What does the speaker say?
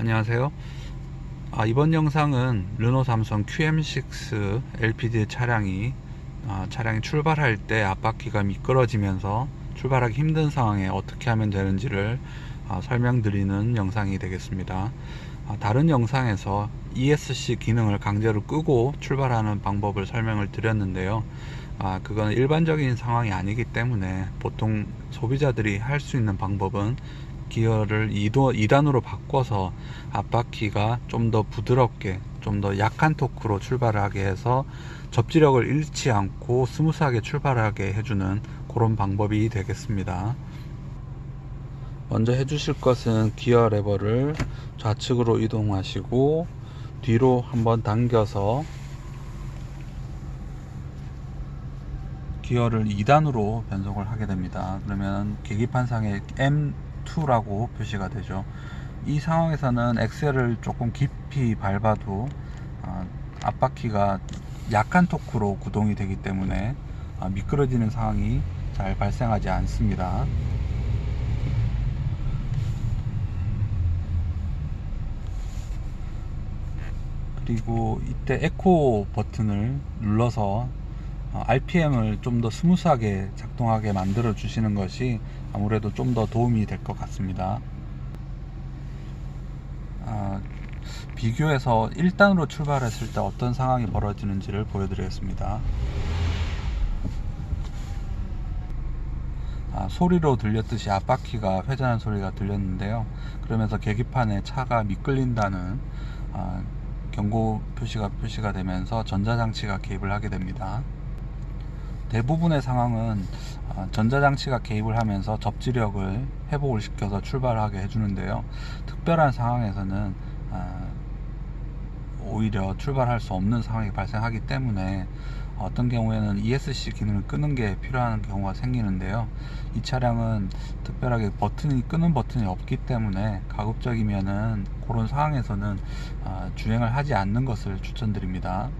안녕하세요. 아, 이번 영상은 르노 삼성 QM6 LPD 차량이 아, 차량이 출발할 때 앞바퀴가 미끄러지면서 출발하기 힘든 상황에 어떻게 하면 되는지를 아, 설명드리는 영상이 되겠습니다. 아, 다른 영상에서 ESC 기능을 강제로 끄고 출발하는 방법을 설명을 드렸는데요. 아, 그건 일반적인 상황이 아니기 때문에 보통 소비자들이 할 수 있는 방법은 기어를 2도, 2단으로 바꿔서 앞바퀴가 좀 더 부드럽게 좀 더 약한 토크로 출발을 하게 해서 접지력을 잃지 않고 스무스하게 출발하게 해주는 그런 방법이 되겠습니다. 먼저 해주실 것은 기어 레버를 좌측으로 이동하시고 뒤로 한번 당겨서 기어를 2단으로 변속을 하게 됩니다. 그러면 계기판상에 M2라고 표시가 되죠. 이 상황에서는 엑셀을 조금 깊이 밟아도 아, 앞바퀴가 약한 토크로 구동이 되기 때문에 아, 미끄러지는 상황이 잘 발생하지 않습니다. 그리고 이때 에코 버튼을 눌러서 RPM을 좀 더 스무스하게 작동하게 만들어 주시는 것이 아무래도 좀 더 도움이 될 것 같습니다. 아, 비교해서 1단으로 출발했을 때 어떤 상황이 벌어지는지를 보여드리겠습니다. 아, 소리로 들렸듯이 앞바퀴가 회전하는 소리가 들렸는데요. 그러면서 계기판에 차가 미끌린다는 아, 경고 표시가 표시가 되면서 전자장치가 개입을 하게 됩니다. 대부분의 상황은 아, 전자장치가 개입을 하면서 접지력을 회복을 시켜서 출발하게 해주는데요. 특별한 상황에서는 아, 오히려 출발할 수 없는 상황이 발생하기 때문에 어떤 경우에는 ESC 기능을 끄는 게 필요한 경우가 생기는데요. 이 차량은 특별하게 버튼이 끄는 버튼이 없기 때문에 가급적이면은 그런 상황에서는 아, 주행을 하지 않는 것을 추천드립니다.